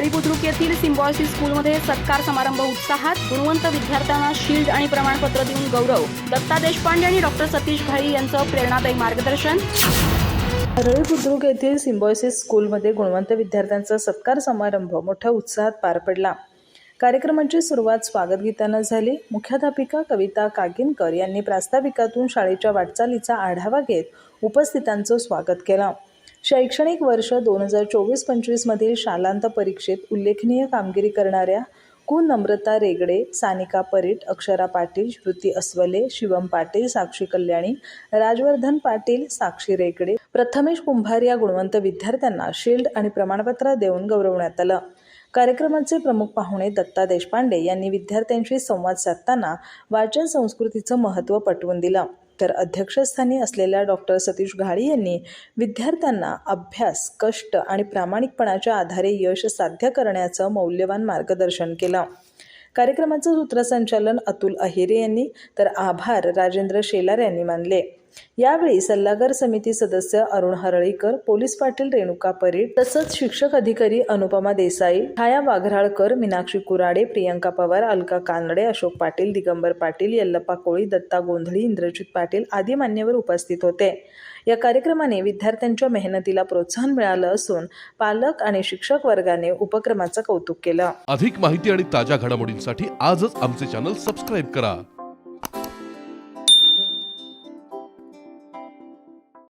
हरळी बुद्रुक येथील सिम्बॉयसिस स्कूलमध्ये सत्कार समारंभ उत्साहात गुणवंत विद्यार्थ्यांना शील्ड आणि प्रमाणपत्र देऊन गौरव. दत्ता देशपांडे आणि डॉक्टर सतीश घाळी यांचं प्रेरणादायी मार्गदर्शन. हरळी बुद्रुक येथील सिम्बॉयसिस स्कूलमध्ये गुणवंत विद्यार्थ्यांचा सत्कार समारंभ मोठ्या उत्साहात पार पडला. कार्यक्रमाची सुरुवात स्वागत गीतानं झाली. मुख्याध्यापिका कविता कागिनकर यांनी प्रास्ताविकातून शाळेच्या वाटचालीचा आढावा घेत उपस्थितांचं स्वागत केलं. शैक्षणिक वर्ष दोन हजार चोवीस पंचवीसमधील शालांत परीक्षेत उल्लेखनीय कामगिरी करणाऱ्या कु. नम्रता रेगडे सानिका परीट अक्षरा पाटील श्रुती अस्वले शिवम पाटील साक्षी कल्याणी राजवर्धन पाटील साक्षी रेगडे प्रथमेश कुंभार या गुणवंत विद्यार्थ्यांना शिल्ड आणि प्रमाणपत्र देऊन गौरवण्यात आलं. कार्यक्रमाचे प्रमुख पाहुणे दत्ता देशपांडे यांनी विद्यार्थ्यांशी संवाद साधताना वाचन संस्कृतीचं महत्त्व पटवून दिलं. तर अध्यक्षस्थानी असलेल्या डॉक्टर सतीश घाळी यांनी विद्यार्थ्यांना अभ्यास कष्ट आणि प्रामाणिकपणाच्या आधारे यश साध्य करण्याचं मौल्यवान मार्गदर्शन केलं. कार्यक्रमाचं सूत्रसंचालन अतुल अहिरे यांनी तर आभार राजेंद्र शेलार यांनी मानले. यावेळी सल्लागार समिती सदस्य अरुण हरळीकर पोलीस पाटील रेणुका परीट तसंच शिक्षक अधिकारी अनुपमा देसाई छाया वाघराळकर मीनाक्षी कुराडे प्रियंका पवार अलका कानडे अशोक पाटील दिगंबर पाटील यल्लप्पा कोळी दत्ता गोंधळी इंद्रजित पाटील आदी मान्यवर उपस्थित होते. या कार्यक्रमाने विद्यार्थ्यांच्या मेहनतीला प्रोत्साहन मिळालं असून पालक आणि शिक्षक वर्गाने उपक्रमाचं कौतुक केलं. अधिक माहिती आणि ताज्या घडामोडींसाठी आजच आमचे चॅनल सबस्क्राईब करा.